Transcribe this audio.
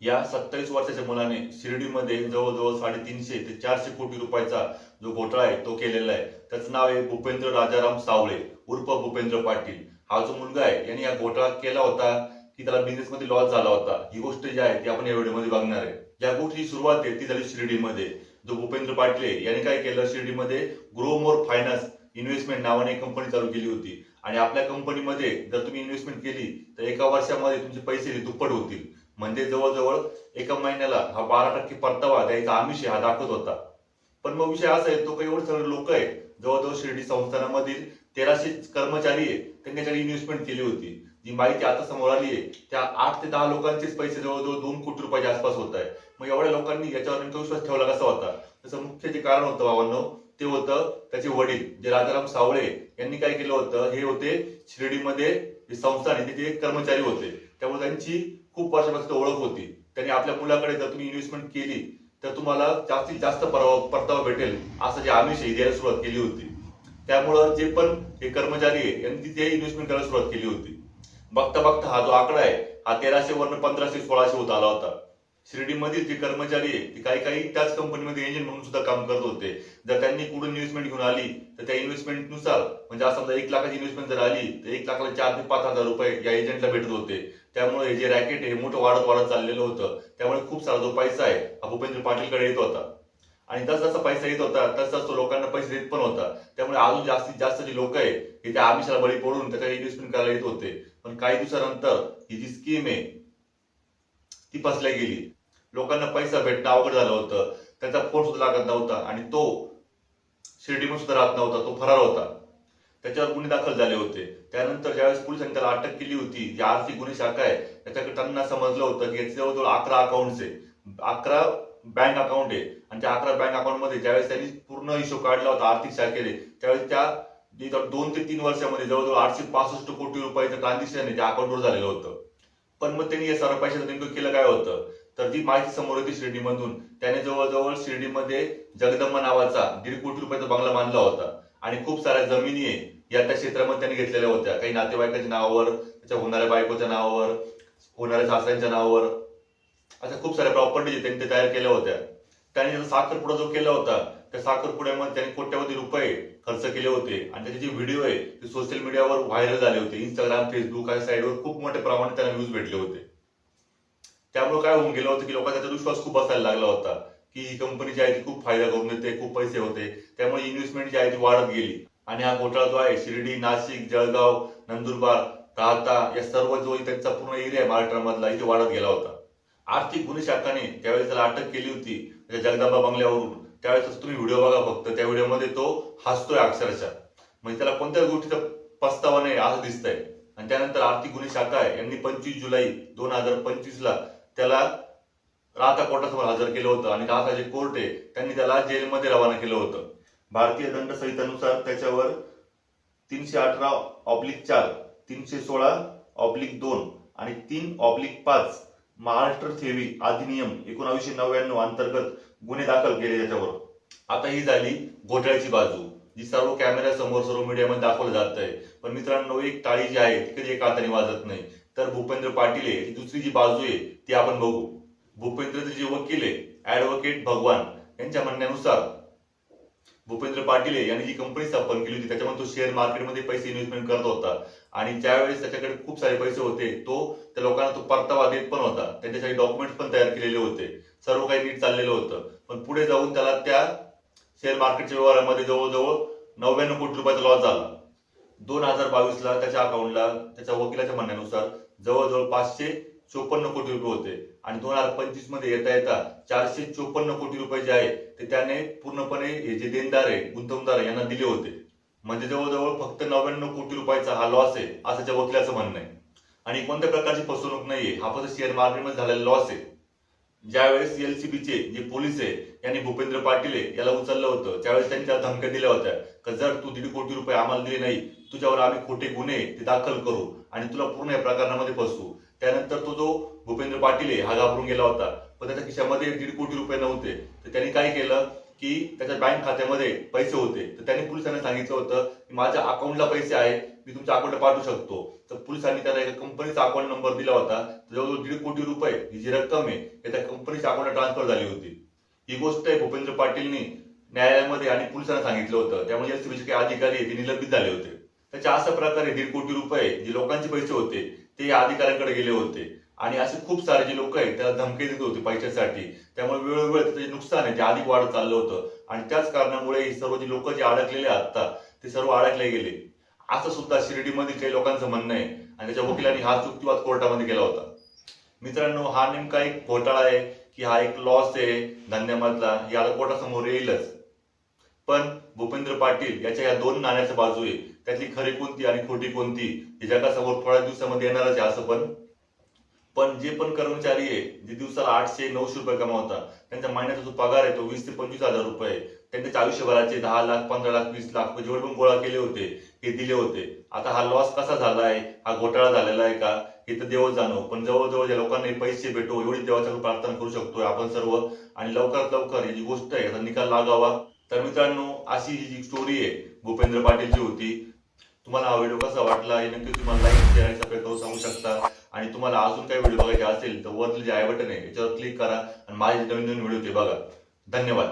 या सत्तावीस वर्षाच्या मुलाने शिर्डीमध्ये जवळजवळ साडेतीनशे ते चारशे कोटी रुपयाचा जो घोटाळा आहे तो केलेला आहे. त्याचं नाव आहे भूपेंद्र राजाराम सावळे उर्फ भूपेंद्र पाटील. हा जो मुलगा आहे यांनी या घोटाळा केला होता की त्याला बिझनेसमध्ये लॉस झाला होता. ही गोष्ट जी आहे ती आपण या व्हिडिओमध्ये बघणार आहे. या गोष्टीची सुरुवात आहे ती झाली शिर्डीमध्ये. जो भूपेंद्र पाटील यांनी काय केलं? शिर्डीमध्ये ग्रो मोर फायनान्स इन्व्हेस्टमेंट नावाने एक कंपनी चालू केली होती. आणि आपल्या कंपनीमध्ये जर तुम्ही इन्व्हेस्टमेंट केली तर एका वर्षामध्ये तुमचे पैसे दुप्पट होतील. म्हणजे जवळजवळ एका महिन्याला हा बारा टक्के परतावा द्यायचा आमिष हा दाखवत होता. पण मग विषय असा आहे तो काही एवढे सगळे लोक आहे. जवळजवळ शिर्डी संस्थानामधील तेराशे कर्मचारी आहे त्यांनी इन्व्हेस्टमेंट केली होती. जी माहिती आता समोर आली आहे त्या आठ ते दहा लोकांचेच पैसे जवळजवळ दोन कोटी रुपयाच्या आसपास होत आहे. मग एवढ्या लोकांनी याच्यावर नेमका विश्वास ठेवला कसा होता? त्याचं मुख्य जे कारण होतं बाबांनो ते होतं त्याचे वडील जे राजाराम सावळे यांनी काय केलं होतं हे होते शिर्डीमध्ये जे संस्थान आहे तिथे कर्मचारी होते. त्यामुळे त्यांची खूप वर्षापासून ओळख होती. त्यांनी आपल्या मुलाकडे जर तुम्ही इन्व्हेस्टमेंट केली तर तुम्हाला जास्तीत जास्त परतावा भेटेल असं जे आमिष आहे द्यायला सुरुवात केली होती. त्यामुळं जे पण हे कर्मचारी आहे यांनी तिथे इन्व्हेस्टमेंट करायला सुरुवात केली होती. बघता बघता हा जो आकडा आहे हा तेराशे वरून पंधराशे सोळाशे होत आला होता. शिर्डीमधील जे कर्मचारी आहे ते काही काही त्याच कंपनीमध्ये एजंट म्हणून सुद्धा काम करत होते. जर त्यांनी कुठून इन्व्हेस्टमेंट घेऊन आली तर त्या इन्व्हेस्टमेंटनुसार म्हणजे आज समजा एक लाखाची इन्व्हेस्टमेंट जर आली तर एक लाखाला चार ते पाच हजार रुपये या एजंटला भेटत होते. त्यामुळे हे जे रॅकेट हे मोठं वाढत वाढत चाललेलं होतं. त्यामुळे खूप सारा जो पैसा आहे हा भूपेंद्र पाटीलकडे येत होता. आणि जस जसा पैसा येत होता तस तस तो लोकांना पैसे देत पण होता. त्यामुळे अजून जास्तीत जास्त जे लोक आहे हे त्या आमिषाला बळी पडून त्याच्या इन्व्हेस्टमेंट करायला येत होते. पण काही दिवसानंतर ही जी स्कीम आहे ती फसल्या गेली. लोकांना पैसा भेटणं अवघड झालं होतं. त्याचा फोन सुद्धा लागत नव्हता आणि तो शिर्डीमध्ये सुद्धा राहत नव्हता तो फरार होता. त्याच्यावर गुन्हे दाखल झाले होते. त्यानंतर ज्यावेळेस पोलिसांनी त्याला अटक केली होती जी आर्थिक गुन्हे शाखा आहे त्याच्याकडे त्यांना समजलं होतं की जवळजवळ अकरा अकाउंट्स आहे. अकरा बँक अकाउंट आहे. आणि त्या अकरा बँक अकाउंटमध्ये ज्यावेळेस त्यांनी पूर्ण हिशोब काढला होता आर्थिक शाखेने त्यावेळेस त्या दोन ते तीन वर्षामध्ये जवळजवळ आठशे पासष्ट कोटी रुपयाचं ट्रान्झॅक्शन आहे त्या अकाउंटवर झालेलं होतं. पण मग त्यांनी या सर्व पैशाचं नेमकं केलं काय होतं? तर ती माहिती समोर होती शिर्डीमधून त्याने जवळजवळ शिर्डीमध्ये जगदंबा नावाचा दीड कोटी रुपयाचा बंगला बांधला होता. आणि खूप साऱ्या जमिनी या त्या क्षेत्रामध्ये त्यांनी घेतलेल्या होत्या. काही नातेवाईकाच्या नावावर त्याच्या होणाऱ्या बायकोच्या नावावर होणाऱ्या सासऱ्यांच्या नावावर अशा खूप साऱ्या प्रॉपर्टी त्यांनी ते तयार केल्या होत्या. त्यांनी साखर साखरपुडा जो केला होता त्या साखरपुड्यामध्ये त्यांनी कोट्यावधी रुपये खर्च केले होते आणि त्याचे जे व्हिडिओ आहे ते सोशल मीडियावर व्हायरल झाले होते. इंस्टाग्राम फेसबुक या साईडवर खूप मोठ्या प्रमाणात त्याला व्ह्यूज भेटले होते. त्यामुळे काय होऊन गेलं होतं की लोकांचा त्याचा विश्वास खूप बसायला लागला होता की ही कंपनी जी आहे ती खूप फायदा करून देते खूप पैसे होते. त्यामुळे इन्व्हेस्टमेंट जी आहे ती वाढत गेली. आणि हा घोटाळा जो आहे शिर्डी नाशिक जळगाव नंदुरबार राहता या सर्व जो त्यांचा पूर्ण एरिया आहे महाराष्ट्रामधला इथे वाढत गेला होता. आर्थिक गुन्हे शाखाने त्यावेळी त्याला अटक केली होती त्या जगदंबा बंगल्यावरून त्यावेळेस तुम्ही व्हिडिओ बघा फक्त त्या व्हिडिओमध्ये तो हसतोय अक्षरशः. म्हणजे त्याला कोणत्याच गोष्टीचा पस्तावा नाही असं दिसतंय. आणि त्यानंतर आर्थिक गुन्हे शाखा यांनी पंचवीस जुलै दोन हजार पंचवीस ला त्याला राहता कोर्टासमोर हजर केलं होतं. आणि राहता जे कोर्ट आहे त्यांनी त्याला जेलमध्ये रवाना केलं होतं. भारतीय दंड संहितानुसार त्याच्यावर तीनशे अठरा ऑब्लिक चार तीनशे सोळा ऑब्लिक दोन आणि तीन ऑब्लिक पाच महाराष्ट्र थेवी अधिनियम एकोणावीसशे नव्याण्णव अंतर्गत गुन्हे दाखल केले त्याच्यावर. आता ही झाली घोटाळ्याची बाजू जी सर्व कॅमेऱ्या समोर सर्व मीडियामध्ये दाखवलं जात आहे पण मित्रांनो एक टाळी जी आहे ती कधी एका हाताने वाजत नाही. तर भूपेंद्र पाटील आहे दुसरी जी बाजू आहे ती आपण बघू. भूपेंद्रचे जे वकील आहे ऍडव्होकेट भगवान यांच्या म्हणण्यानुसार भूपेंद्र पाटील यांनी जी कंपनी स्थापन केली होती त्याच्यामध्ये तो शेअर मार्केटमध्ये पैसे इन्व्हेस्टमेंट करत होता. आणि ज्यावेळेस त्याच्याकडे खूप सारे पैसे होते तो त्या लोकांना तो परतावा देत पण होता. त्यांच्यासाठी डॉक्युमेंट पण तयार केलेले होते. सर्व काही नीट चाललेलं होतं. पण पुढे जाऊन त्याला त्या शेअर मार्केटच्या व्यवहारामध्ये जवळजवळ नव्याण्णव कोटी रुपयाचा लॉस झाला. दोन हजार बावीस ला त्याच्या अकाउंटला त्याच्या वकिलाच्या म्हणण्यानुसार जवळजवळ पाचशे चोपन्न कोटी रुपये होते. आणि दोन हजार पंचवीसमध्ये येता येता चारशे चोपन्न कोटी रुपये जे आहे ते त्याने पूर्णपणे हे जे देणदार आहे गुंतवणूकदार आहे यांना दिले होते. म्हणजे जवळजवळ फक्त नव्याण्णव कोटी रुपयाचा हा लॉस आहे असं त्या वकिलाचं म्हणणं आहे. आणि कोणत्या प्रकारची फसवणूक नाहीये. हा फक्त शेअर मार्केटमध्ये झालेला लॉस आहे. ज्यावेळेस एलसीबीचे जे पोलीस आहे यांनी भूपेंद्र पाटील आहे याला उचललं होतं. त्यावेळेस त्यांनी त्याला धमक्या दिल्या होत्या. का जर तू दीड कोटी रुपये आम्हाला दिले नाही तुझ्यावर आम्ही खोटे गुन्हे ते दाखल करू आणि तुला पूर्ण या प्रकरणामध्ये फसवू. त्यानंतर तो जो भूपेंद्र पाटील आहे हा घाबरून गेला होता. पण त्याच्या खिशामध्ये दीड कोटी रुपये नव्हते. तर त्यांनी काय केलं? की त्याच्या बँक खात्यामध्ये पैसे होते. तर त्याने पोलिसांना सांगितलं होतं की माझ्या अकाउंटला पैसे आहेत मी तुमच्या अकाउंटला पाठवू शकतो. तर पोलिसांनी त्याला एका कंपनीचा अकाउंट नंबर दिला होता. जवळजवळ दीड कोटी रुपये ही जी रक्कम आहे हे त्या कंपनीच्या अकाउंटला ट्रान्सफर झाली होती. ही गोष्ट आहे भूपेंद्र पाटीलनी न्यायालयामध्ये आणि पोलिसांना सांगितलं होतं. त्यामुळे एलसीबीचे काही अधिकारी ते निलंबित झाले होते. त्याच्या अशा प्रकारे दीड कोटी रुपये जे लोकांचे पैसे होते ते या अधिकाऱ्यांकडे गेले होते. आणि असे खूप सारे जे लोक आहेत त्याला धमकी देत होते पैशासाठी. त्यामुळे वेळोवेळी त्याचे नुकसान आहे ते अधिक वाढत चाललं होतं. आणि त्याच कारणामुळे सर्व जे लोक जे अडकलेले आता ते सर्व अडकले गेले. असं सुद्धा शिर्डीमध्ये काही लोकांचं म्हणणं आहे. आणि त्याच्या वकिलांनी हा युक्तिवाद कोर्टामध्ये केला होता. मित्रांनो हा नेमका एक घोटाळा आहे की हा एक लॉस आहे धंद्यामधला. याला कोर्टासमोर येईलच. पण भूपेंद्र पाटील याच्या या दोन नाण्याच्या बाजू आहे. त्यातली खरी कोणती आणि खोटी कोणती हे जगासमोर थोड्या दिवसामध्ये येणारच आहे असं पण पण जे पण कर्मचारी आहे जे दिवसाला आठशे नऊशे रुपये कमावतात त्यांचा महिन्याचा जो पगार आहे तो वीस ते पंचवीस हजार रुपये त्यांच्या आयुष्यभराचे दहा लाख पंधरा लाख वीस लाख रुपये जेवढे पण गोळा केले होते हे दिले होते. आता हा लॉस कसा झाला आहे? हा घोटाळा झालेला आहे का? हे तर देव जाणो. पण जवळजवळ ज्या लोकांना पैसे भेटो एवढी देवाच्या प्रार्थना करू शकतोय आपण सर्व. आणि लवकरात लवकर ही जी गोष्ट आहे याचा निकाल लागावा. तर मित्रांनो अशी ही जी स्टोरी आहे भूपेंद्र पाटीलची होती. तुम्हाला हा व्हिडिओ कसा वाटला हे नक्की तुम्हाला लाईक शेअर सबस्क्राईब करून सांगू शकता. आणि तुम्हाला अजून काही व्हिडिओ बघायचे असेल तर वरती जे आय बटन आहे याच्यावर क्लिक करा आणि माझे नवीन नवीन व्हिडिओ ते बघा. धन्यवाद.